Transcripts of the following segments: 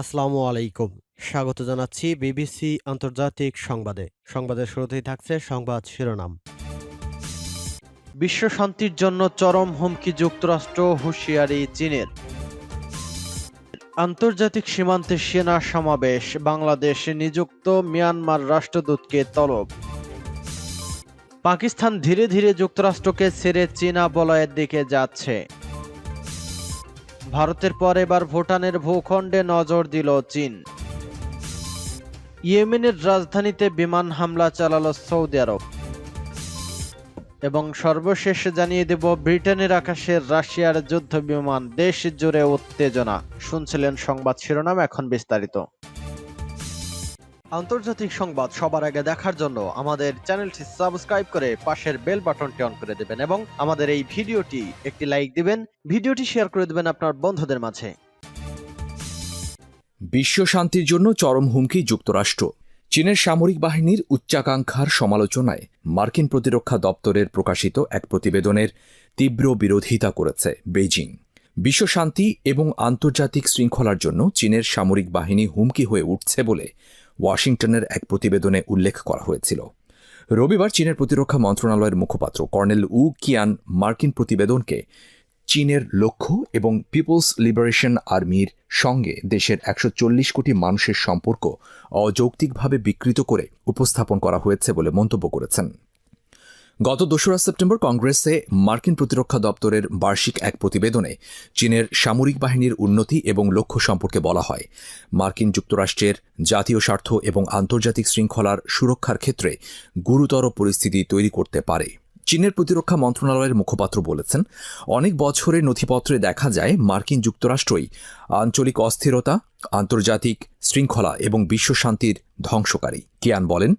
আসসালামু আলাইকুম। স্বাগত জানাচ্ছি বিবিসি আন্তর্জাতিক সংবাদে। সংবাদের শুরুতেই থাকছে সংবাদ শিরোনাম। বিশ্ব শান্তির জন্য চরম হুমকি যুক্তরাষ্ট্র, হুঁশিয়ারি চীনের। আন্তর্জাতিক সীমান্তে সেনা সমাবেশ, বাংলাদেশে নিযুক্ত মিয়ানমার রাষ্ট্রদূতকে তলব। পাকিস্তান ধীরে ধীরে যুক্তরাষ্ট্রকে ছেড়ে চীনা বলয়ের দিকে যাচ্ছে। ভারতের পর এবার ভুটানের ভূখণ্ডে নজর দিল চীন। ইয়েমেনের রাজধানীতে বিমান হামলা চালালো সৌদি আরব। এবং সর্বশেষ জানিয়ে দেব, ব্রিটেনের আকাশের রাশিয়ার যুদ্ধ বিমান দেশ জুড়ে উত্তেজনা। শুনছিলেন সংবাদ শিরোনাম, এখন বিস্তারিত। আন্তর্জাতিক সংবাদ সবার আগে দেখার জন্য আমাদের চ্যানেলটি সাবস্ক্রাইব করে পাশের বেল বাটনটি অন করে দেবেন এবং আমাদের এই ভিডিওটি একটি লাইক দিবেন, ভিডিওটি শেয়ার করে দেবেন আপনার বন্ধুদের মাঝে। বিশ্ব শান্তির জন্য চরম হুমকি যুক্তরাষ্ট্র। চীনের সামরিক বাহিনীর উচ্চাকাঙ্ক্ষার সমালোচনায় মার্কিন প্রতিরক্ষা দপ্তরের প্রকাশিত এক প্রতিবেদনের তীব্র বিরোধিতা করেছে বেইজিং। বিশ্ব শান্তি এবং আন্তর্জাতিক শৃঙ্খলার জন্য চীনের সামরিক বাহিনী হুমকি হয়ে উঠছে বলে ওয়াশিংটনের এক প্রতিবেদনে উল্লেখ করা হয়েছিল। রবিবার চীনের প্রতিরক্ষা মন্ত্রণালয়ের মুখপাত্র কর্নেল উ কিয়ান মার্কিন প্রতিবেদনকে চীনের লক্ষ্য এবং পিপলস লিবারেশন আর্মির সঙ্গে দেশের একশো চল্লিশ কোটি মানুষের সম্পর্ক অযৌক্তিকভাবে বিকৃত করে উপস্থাপন করা হয়েছে বলে মন্তব্য করেছেন। গত দোসরা সেপ্টেম্বর কংগ্রেসে মার্কিন প্রতিরক্ষা দপ্তরের বার্ষিক এক প্রতিবেদনে চীনের সামরিক বাহিনীর উন্নতি এবং লক্ষ্য সম্পর্কে বলা হয়। মার্কিন যুক্তরাষ্ট্রের জাতীয় স্বার্থ এবং আন্তর্জাতিক শৃঙ্খলার সুরক্ষার ক্ষেত্রে গুরুতর পরিস্থিতি তৈরি করতে পারে। চীনের প্রতিরক্ষা মন্ত্রণালয়ের মুখপাত্র বলেছেন, অনেক বছরের নথিপত্রে দেখা যায় মার্কিন যুক্তরাষ্ট্রই আঞ্চলিক অস্থিরতা, আন্তর্জাতিক শৃঙ্খলা এবং বিশ্ব শান্তির ধ্বংসকারী। কিয়ান বলেন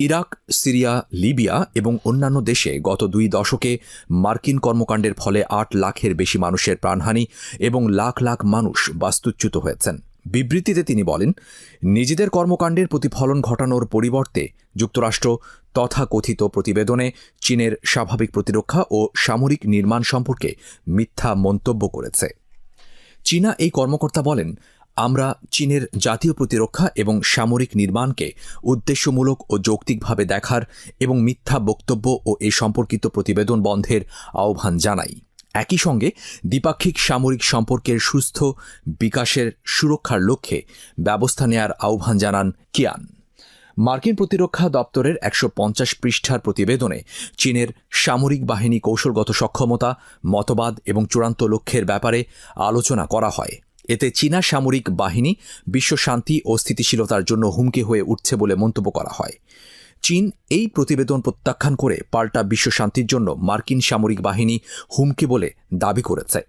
ইরাক, সিরিয়া, লিবিয়া এবং অন্যান্য দেশে গত দুই দশকে মার্কিন কর্মকাণ্ডের ফলে আট লাখের বেশি মানুষের প্রাণহানি এবং লাখ লাখ মানুষ বাস্তুচ্যুত হয়েছেন। বিবৃতিতে তিনি বলেন, নিজেদের কর্মকাণ্ডের প্রতিফলন ঘটানোর পরিবর্তে যুক্তরাষ্ট্র তথাকথিত প্রতিবেদনে চীনের স্বাভাবিক প্রতিরক্ষা ও সামরিক নির্মাণ সম্পর্কে মিথ্যা মন্তব্য করেছে। চীনা এই কর্মকর্তা বলেন আমরা চীনের জাতীয় প্রতিরক্ষা এবং সামরিক নির্মাণকে উদ্দেশ্যমূলক ও যৌক্তিকভাবে দেখার এবং মিথ্যা বক্তব্য ও এ সম্পর্কিত প্রতিবেদন বন্ধের আহ্বান জানাই। একই সঙ্গে দ্বিপাক্ষিক সামরিক সম্পর্কের সুস্থ বিকাশের সুরক্ষার লক্ষ্যে ব্যবস্থা নেয়ার আহ্বান জানান কিয়ান। মার্কিন প্রতিরক্ষা দপ্তরের একশো পঞ্চাশ পৃষ্ঠার প্রতিবেদনে চীনের সামরিক বাহিনী কৌশলগত সক্ষমতা, মতবাদ এবং চূড়ান্ত লক্ষ্যের ব্যাপারে আলোচনা করা হয়। এতে চীনা সামরিক বাহিনী বিশ্ব শান্তি ও স্থিতিশীলতার জন্য হুমকি হয়ে উঠছে বলে মন্তব্য করা হয়। চীন এই প্রতিবেদন প্রত্যাখ্যান করে পাল্টা বিশ্ব শান্তির জন্য মার্কিন সামরিক বাহিনী হুমকি বলে দাবি করেছে।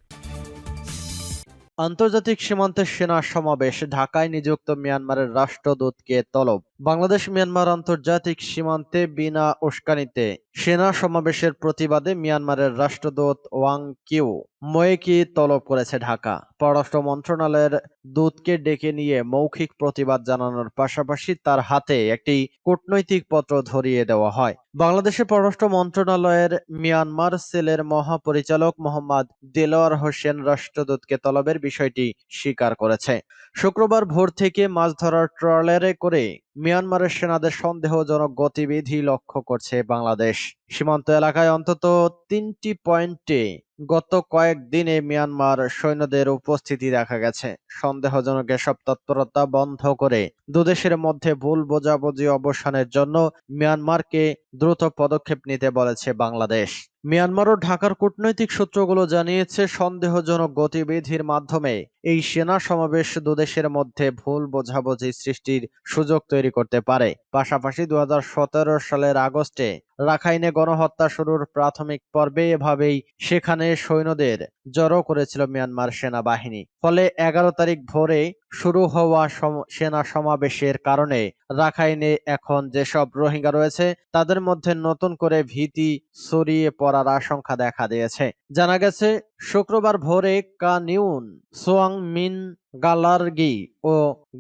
আন্তর্জাতিক সীমান্তে সেনা সমাবেশ, ঢাকায় নিযুক্ত মিয়ানমারের রাষ্ট্রদূতকে তলব। বাংলাদেশ মিয়ানমার আন্তর্জাতিক সীমান্তে বিনা উস্কানিতে সেনা সমাবেশের প্রতিবাদে মিয়ানমারের রাষ্ট্রদূত ওয়াং কিউ মোয়েকি তলব করেছে ঢাকা। পররাষ্ট্র মন্ত্রণালয়ের দূতকে ডেকে নিয়ে মৌখিক প্রতিবাদ জানানোর পাশাপাশি তার হাতে একটি কূটনৈতিক পত্র ধরিয়ে দেওয়া হয়। বাংলাদেশের পররাষ্ট্র মন্ত্রণালয়ের মিয়ানমার সেলের মহাপরিচালক মোহাম্মদ দেলোয়ার হোসেন রাষ্ট্রদূতকে তলবের বিষয়টি স্বীকার করেছে। শুক্রবার ভোর থেকে মাছ ধরার ট্রলারে করে মিয়ানমারের সেনাদের সন্দেহজনক গতিবিধি লক্ষ্য করছে বাংলাদেশ। সীমান্ত এলাকায় অন্তত তিনটি পয়েন্টে গত কয়েকদিনে মিয়ানমার সৈন্যদের উপস্থিতি দেখা গেছে। সন্দেহজনক এসব তৎপরতা বন্ধ করে দুদেশের মধ্যে ভুল বোঝাবুঝি অবসানের জন্য মিয়ানমারকে দ্রুত পদক্ষেপ নিতে বলেছে বাংলাদেশ। মিয়ানমার ও ঢাকার কূটনৈতিক সূত্রগুলো জানিয়েছে, সন্দেহজনক গতিবিধির মাধ্যমে এই সেনা সমাবেশ দুদেশের মধ্যে ভুল বোঝাবুঝি সৃষ্টির সুযোগ তৈরি করতে পারে। পাশাপাশি দু হাজার সতেরো সালের আগস্টে রাখাইনে গণহত্যা শুরুর প্রাথমিক পর্বে এভাবেই সেখানে সৈন্যদের জড়ো করেছিল মিয়ানমার সেনাবাহিনী। ফলে এগারো তারিখ ভোরে শুরু হওয়া সেনা সমাবেশের কারণে রাখাইনে এখন যেসব রোহিঙ্গা রয়েছে, তাদের মধ্যে নতুন করে ভীতি ছড়িয়ে পড়ার আশঙ্কা দেখা দিয়েছে। জানা গেছে, শুক্রবার ভোরে কানিউন সোয়াং মিন গালার্গি ও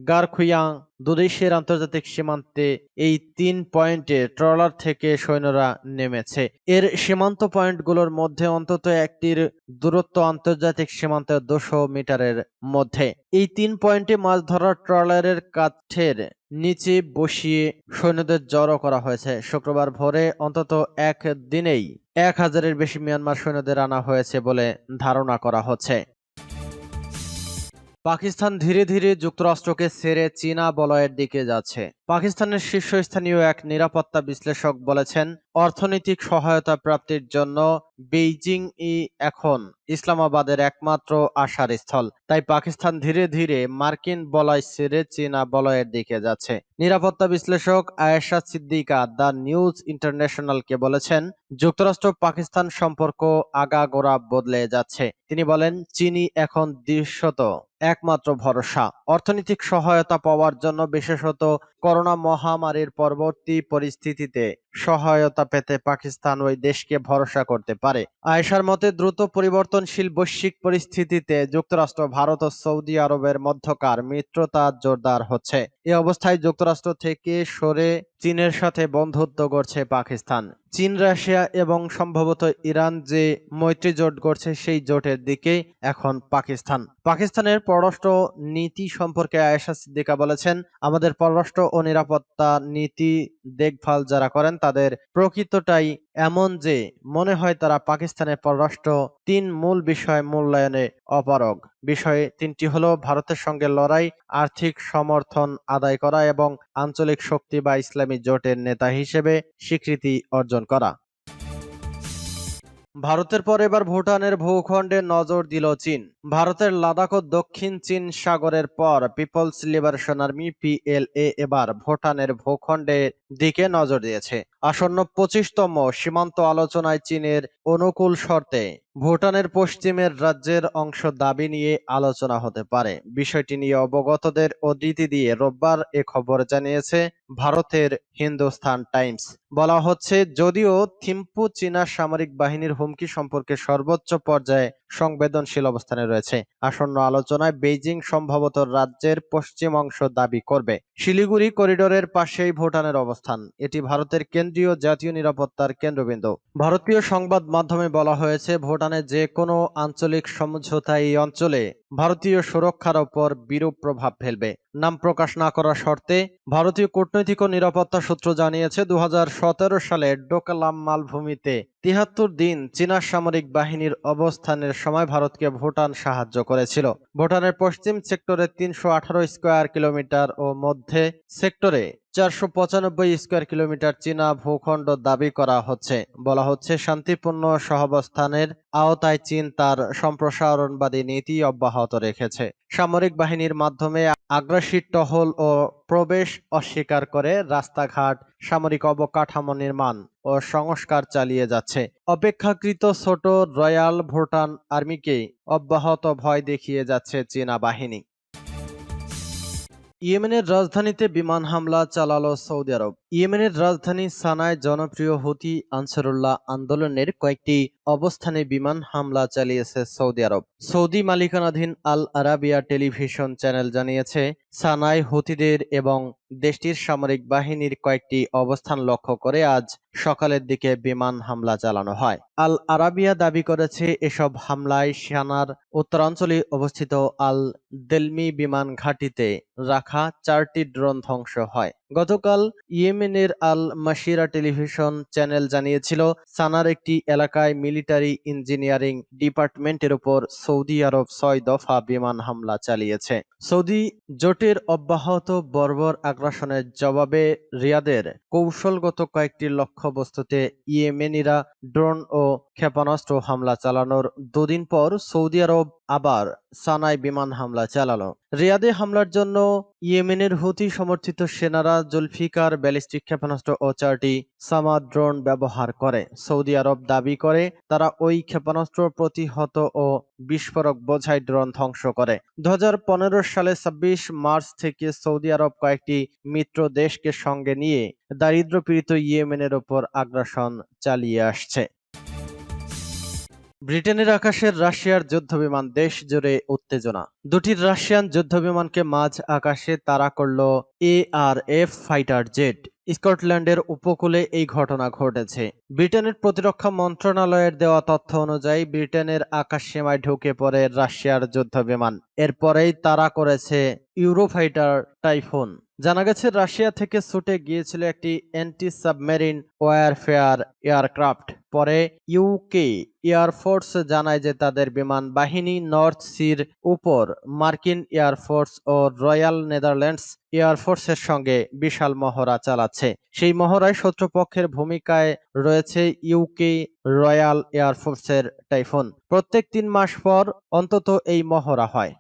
গারখুয়াং দুদেশের আন্তর্জাতিক সীমান্তে এই তিন পয়েন্টে ট্রলার থেকে সৈন্যরা নেমেছে। এর সীমান্ত পয়েন্টগুলোর মধ্যে অন্তত একটির দূরত্ব আন্তর্জাতিক সীমান্তের দুশো মিটারের মধ্যে। এই তিন পয়েন্ট পয়েন্টে মাছ ধরার ট্রলারের কাঠের নিচে বসিয়ে সৈন্যদের জড়ো করা হয়েছে। শুক্রবার ভোরে অন্তত এক দিনেই এক হাজারের বেশি মিয়ানমার সৈন্যদের আনা হয়েছে বলে ধারণা করা হচ্ছে। পাকিস্তান ধীরে ধীরে যুক্তরাষ্ট্রকে ছেড়ে চীনা বলয়ের দিকে যাচ্ছে। পাকিস্তানের শীর্ষস্থানীয় এক নিরাপত্তা বিশ্লেষক বলেছেন, অর্থনৈতিক সহায়তা প্রাপ্তির জন্য বেইজিং ই এখন ইসলামাবাদের একমাত্র আশার স্থল। তাই পাকিস্তান ধীরে ধীরে মার্কিন বলয় ছেড়ে চীনা বলয়ের দিকে যাচ্ছে। নিরাপত্তা বিশ্লেষক আয়েশা সিদ্দিকা দ্য নিউজ ইন্টারন্যাশনালকে বলেছেন, যুক্তরাষ্ট্র পাকিস্তান সম্পর্ক আগাগোড়া বদলে যাচ্ছে। তিনি বলেন, চীনই এখন দৃশ্যত একমাত্র ভরসা। অর্থনৈতিক সহায়তা পাওয়ার জন্য বিশেষত করোনা মহামারীর পরবর্তী পরিস্থিতিতে সহায়তা পেতে পাকিস্তান ওই দেশকে ভরসা করতে পারে। আয়েশার মতে, দ্রুত পরিবর্তনশীল বৈশ্বিক পরিস্থিতিতে যুক্তরাষ্ট্র, ভারত ও সৌদি আরবের মধ্যকার মিত্রতা জোরদার হচ্ছে। এ অবস্থায় যুক্তরাষ্ট্র থেকে সরে চীনের সাথে বন্ধুত্ব গড়ছে পাকিস্তান। চীন, রাশিয়া এবং সম্ভবত ইরান যে মৈত্রী জোট করছে সেই জোটের দিকে এখন পাকিস্তান। পাকিস্তানের পররাষ্ট্র নীতি সম্পর্কে আয়েশা সিদ্দিকা বলেছেন, আমাদের পররাষ্ট্র ও নিরাপত্তা নীতি দেখভাল যারা করেন, তাদের প্রকৃতটাই এমন যে মনে হয় তারা পাকিস্তানের পররাষ্ট্র তিন মূল বিষয় মূল্যায়নে অপারগ। বিষয় তিনটি হলো ভারতের সঙ্গে লড়াই, আর্থিক সমর্থন আদায় করা এবং আঞ্চলিক শক্তি বা ইসলামী জোটের নেতা হিসেবে স্বীকৃতি অর্জন করা। ভারতের পর এবার ভুটানের ভূখণ্ডে নজর দিল চীন। ভারতের লাদাখ ও দক্ষিণ চীন সাগরের পর পিপলস লিবারেশন আর্মি, পিএলএ, এবার ভুটানের ভূখণ্ডের দিকে নজর দিয়েছে। আসন্ন পঁচিশতম সীমান্ত আলোচনায় চীনের অনুকূল শর্তে ভুটানের পশ্চিমের রাজ্যের অংশ দাবি নিয়ে আলোচনা হতে পারে। বিষয়টি নিয়ে অবগতদের উদ্ধৃতি দিয়ে রোববার এ খবর জানিয়েছে ভারতের হিন্দুস্তান টাইমস। বলা হচ্ছে, যদিও থিম্পু চীনা সামরিক বাহিনীর হুমকি সম্পর্কে সর্বোচ্চ পর্যায়ে সংবেদনশীল অবস্থানে রয়েছে। আসন্ন আলোচনায় বেইজিং সম্ভবত রাজ্যের পশ্চিম অংশ দাবি করবে। শিলিগুড়ি করিডোরের পাশেই ভুটানের অবস্থান। এটি ভারতের কেন্দ্রীয় জাতীয় নিরাপত্তার কেন্দ্রবিন্দু। ভারতীয় সংবাদ মাধ্যমে বলা হয়েছে, ভুটানের যে কোনো আঞ্চলিক সমঝোতা এই অঞ্চলে ভারতীয় সুরক্ষার ওপর বিরূপ প্রভাব ফেলবে। নাম প্রকাশ না করার শর্তে ভারতীয় কূটনৈতিক ও নিরাপত্তা সূত্র জানিয়েছে দু সালে ডোকালাম মালভূমিতে তিহাত্তর দিন চীনা সামরিক বাহিনীর অবস্থানের সময় ভারতকে ভুটান সাহায্য করেছিল। ভুটানের পশ্চিম সেক্টরে তিনশো আঠারো স্কোয়ার কিলোমিটার ও মধ্যে সেক্টরে চারশো পঁচানব্বই স্কোয়ার কিলোমিটার চীনা ভূখণ্ড দাবি করা হচ্ছে। বলা হচ্ছে, শান্তিপূর্ণ সহাবস্থানের আওতায় চীন তার সম্প্রসারণবাদী নীতি অব্যাহত রেখেছে। সামরিক বাহিনীর মাধ্যমে আগ্রাসী টহল ও প্রবেশ অস্বীকার করে রাস্তাঘাট, সামরিক অবকাঠামো নির্মাণ ও সংস্কার চালিয়ে যাচ্ছে। অপেক্ষাকৃত ছোট রয়্যাল ভুটান আর্মিকে অব্যাহত ভয় দেখিয়ে যাচ্ছে চীনা বাহিনী। ইয়েমেনের রাজধানীতে বিমান হামলা চালালো সৌদি আরব। ইয়েমেনের রাজধানী সানায় জনপ্রিয় হুতি আনসারুল্লাহ আন্দোলনের কয়েকটি অবস্থানে বিমান হামলা চালিয়েছে সৌদি আরব। সৌদি মালিকানাধীন আল আরাবিয়া টেলিভিশন চ্যানেল জানিয়েছে, সানায় হুতিদের এবং দেশটির সামরিক বাহিনীর কয়েকটি অবস্থান লক্ষ্য করে আজ সকালের দিকে বিমান হামলা চালানো হয়। আল আরাবিয়া দাবি করেছে, এসব হামলায় সানার উত্তরাঞ্চলে অবস্থিত আল দেলমি বিমান ঘাঁটিতে রাখা চারটি ড্রোন ধ্বংস হয়। গতকাল ইয়েমেনের আল মাসিরা টেলিভিশন চ্যানেল জানিয়েছিল, সানার একটি এলাকায় মিলিটারি ইঞ্জিনিয়ারিং ডিপার্টমেন্টের উপর সৌদি আরব ছয় দফা বিমান হামলা চালিয়েছে। সৌদি জোটের অব্যাহত বর্বর আগ্রাসনের জবাবে রিয়াদের কৌশলগত কয়েকটি লক্ষ্যবস্তুতে ইয়েমেনিরা ড্রোন ও ক্ষেপণাস্ত্র হামলা চালানোর দুদিন পর সৌদি আরব আবার সানায় বিমান হামলা চালালো। রিয়াদে হামলার জন্য ইয়েমেনের হুতি সমর্থিত সেনারা জুলফিকার, ব্যালিস্টিক ক্ষেপণাস্ত্র ও চারটি সামা ড্রোন ব্যবহার করে। সৌদি আরব দাবি করে, তারা ওই ক্ষেপণাস্ত্র প্রতিহত ও বিস্ফোরক বোঝাই ড্রোন ধ্বংস করে। দু হাজার পনেরো সালে ছাব্বিশ মার্চ থেকে সৌদি আরব কয়েকটি মিত্র দেশকে সঙ্গে নিয়ে দারিদ্রপীড়িত ইয়েমেনের ওপর আগ্রাসন চালিয়ে আসছে। ব্রিটেনের আকাশের রাশিয়ার যুদ্ধবিমান দেশ জুড়ে উত্তেজনা। দুটি রাশিয়ান যুদ্ধবিমানকে মাঝ আকাশে তাড়া করল A R F fighter jet. স্কটল্যান্ডের উপকূলে এই ঘটনা ঘটেছে। ব্রিটেনের প্রতিরক্ষা মন্ত্রণালয়ের দেওয়া তথ্য অনুযায়ী ব্রিটেনের আকাশ সীমায় ঢুকে পড়ে রাশিয়ার যুদ্ধ বিমান এরপরেই তারা করেছে ইউরোফাইটার টাইফুন। জানা গেছে, রাশিয়া থেকে ছুটে গিয়েছিল একটি অ্যান্টি সাবমেরিন ওয়ারফেয়ার এয়ারক্রাফট। পরে ইউকে এয়ারফোর্স জানায় যে তাদের বিমান বাহিনী নর্থ সির উপর মার্কিন এয়ারফোর্স ও রয়্যাল নেদারল্যান্ডস এয়ারফোর্সের সঙ্গে বিশাল মহড়া চালাচ্ছে। সেই মহড়ায় শত্রুপক্ষের ভূমিকায় রয়েছে ইউকে রয়্যাল এয়ারফোর্সের টাইফুন। প্রত্যেক তিন মাস পর অন্তত এই মহড়া হয়।